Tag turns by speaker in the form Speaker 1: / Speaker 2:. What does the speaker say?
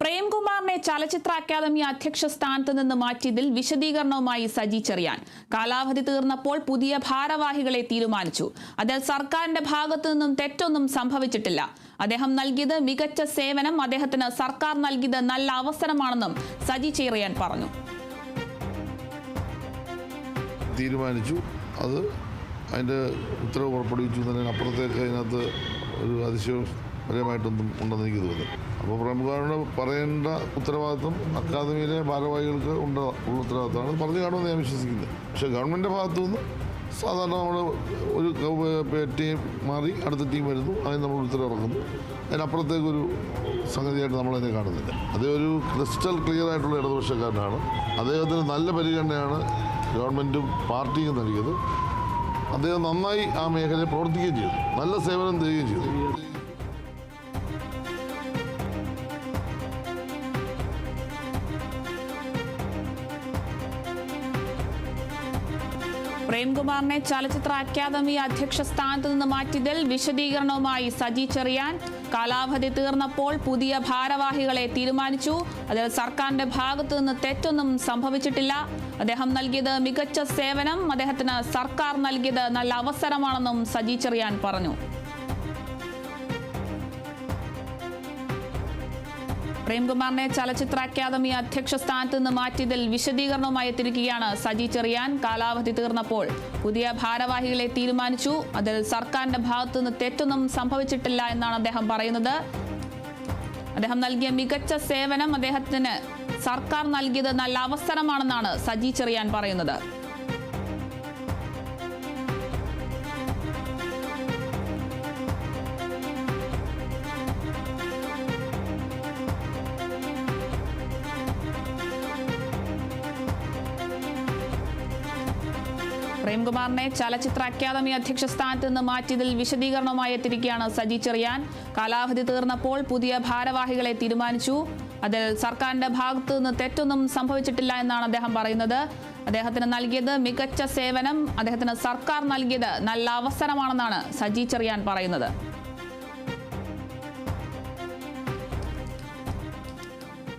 Speaker 1: പ്രേംകുമാറിനെ ചലച്ചിത്ര അക്കാദമി അധ്യക്ഷ സ്ഥാനത്ത് നിന്ന് മാറ്റിയതിൽ വിശദീകരണവുമായി സജി ചെറിയാൻ. കാലാവധി തീർന്നപ്പോൾ പുതിയ ഭാരവാഹികളെ തീരുമാനിച്ചു. അതിൽ സർക്കാരിന്റെ ഭാഗത്തു നിന്നും തെറ്റൊന്നും സംഭവിച്ചിട്ടില്ല. അദ്ദേഹം നൽകിയത് മികച്ച സേവനം അദ്ദേഹത്തിന് സർക്കാർ നൽകിയത് നല്ല അവസരമാണെന്നും സജി ചെറിയാൻ പറഞ്ഞു.
Speaker 2: തീരുമാനിച്ചു. അത് അതിന്റെ ഉത്തരവ് പുറപ്പെടുവിച്ചു എന്നതിന് അപ്പുറത്തേക്ക് അതിനകത്ത് ഒരു അതിശയപരമായിട്ടൊന്നും ഉണ്ടെന്ന് എനിക്ക് തോന്നുന്നു അപ്പോൾ പ്രമുഖരുടെ പറയേണ്ട ഉത്തരവാദിത്വം അക്കാദമിയിലെ ഭാരവാഹികൾക്ക് ഉണ്ട് ഉള്ള ഉത്തരവാദിത്തമാണ് പറഞ്ഞു കാണുമെന്ന് ഞാൻ വിശ്വസിക്കുന്നത് പക്ഷേ ഗവൺമെന്റ് ഭാഗത്തു നിന്ന് സാധാരണ നമ്മൾ ഒരു ടീം മാറി അടുത്ത ടീം വരുന്നു. അതിന് നമ്മൾ ഉത്തരവ് ഇറക്കുന്നു അതിനപ്പുറത്തേക്കൊരു സംഗതിയായിട്ട് നമ്മളതിനെ കാണുന്നില്ല. അതേ ഒരു ക്രിസ്റ്റൽ ക്ലിയർ ആയിട്ടുള്ള ഇടതുപക്ഷക്കാരനാണ്. അദ്ദേഹത്തിന് നല്ല പരിഗണനയാണ് ഗവൺമെന്റും പാർട്ടിയും നൽകിയത്. അദ്ദേഹം നന്നായി ആ മേഖലയെ പ്രവർത്തിക്കുകയും ചെയ്തു. നല്ല സേവനം തരികയും ചെയ്തു.
Speaker 1: പ്രേംകുമാറിനെ ചലച്ചിത്ര അക്കാദമി അധ്യക്ഷ സ്ഥാനത്ത് നിന്ന് മാറ്റിയതിൽ വിശദീകരണവുമായി സജി ചെറിയാൻ. കാലാവധി തീർന്നപ്പോൾ പുതിയ ഭാരവാഹികളെ തീരുമാനിച്ചു. അതിൽ സർക്കാരിന്റെ ഭാഗത്തു നിന്ന് തെറ്റൊന്നും സംഭവിച്ചിട്ടില്ല. അദ്ദേഹം നൽകിയത് മികച്ച സേവനം. അദ്ദേഹത്തിന് സർക്കാർ നൽകിയത് നല്ല അവസരമാണെന്നും സജി ചെറിയാൻ പറഞ്ഞു. പ്രേംകുമാറിനെ ചലച്ചിത്ര അക്കാദമി അധ്യക്ഷ സ്ഥാനത്ത് നിന്ന് മാറ്റിയതിൽ വിശദീകരണവുമായി എത്തിയിരിക്കുകയാണ് സജി ചെറിയാൻ. കാലാവധി തീർന്നപ്പോൾ പുതിയ ഭാരവാഹികളെ തീരുമാനിച്ചു. അതിൽ സർക്കാരിന്റെ ഭാഗത്തുനിന്ന് തെറ്റൊന്നും സംഭവിച്ചിട്ടില്ല എന്നാണ് അദ്ദേഹം പറയുന്നത്. അദ്ദേഹം നൽകിയ മികച്ച സേവനം അദ്ദേഹത്തിന് സർക്കാർ നൽകിയത് നല്ല അവസരമാണെന്നാണ് സജി ചെറിയാൻ പറയുന്നത്. പ്രേംകുമാറിനെ ചലച്ചിത്ര അക്കാദമി അധ്യക്ഷ സ്ഥാനത്ത് നിന്ന് മാറ്റിയതിൽ വിശദീകരണവുമായി എത്തിയിരിക്കുകയാണ് സജി ചെറിയാൻ. കാലാവധി തീർന്നപ്പോൾ പുതിയ ഭാരവാഹികളെ തീരുമാനിച്ചു. അതിൽ സർക്കാരിന്റെ ഭാഗത്തു നിന്ന് തെറ്റൊന്നും സംഭവിച്ചിട്ടില്ല എന്നാണ് അദ്ദേഹം പറയുന്നത്. അദ്ദേഹത്തിന് നൽകിയത് മികച്ച സേവനം അദ്ദേഹത്തിന് സർക്കാർ നൽകിയത് നല്ല അവസരമാണെന്നാണ് സജി ചെറിയാൻ പറയുന്നത്.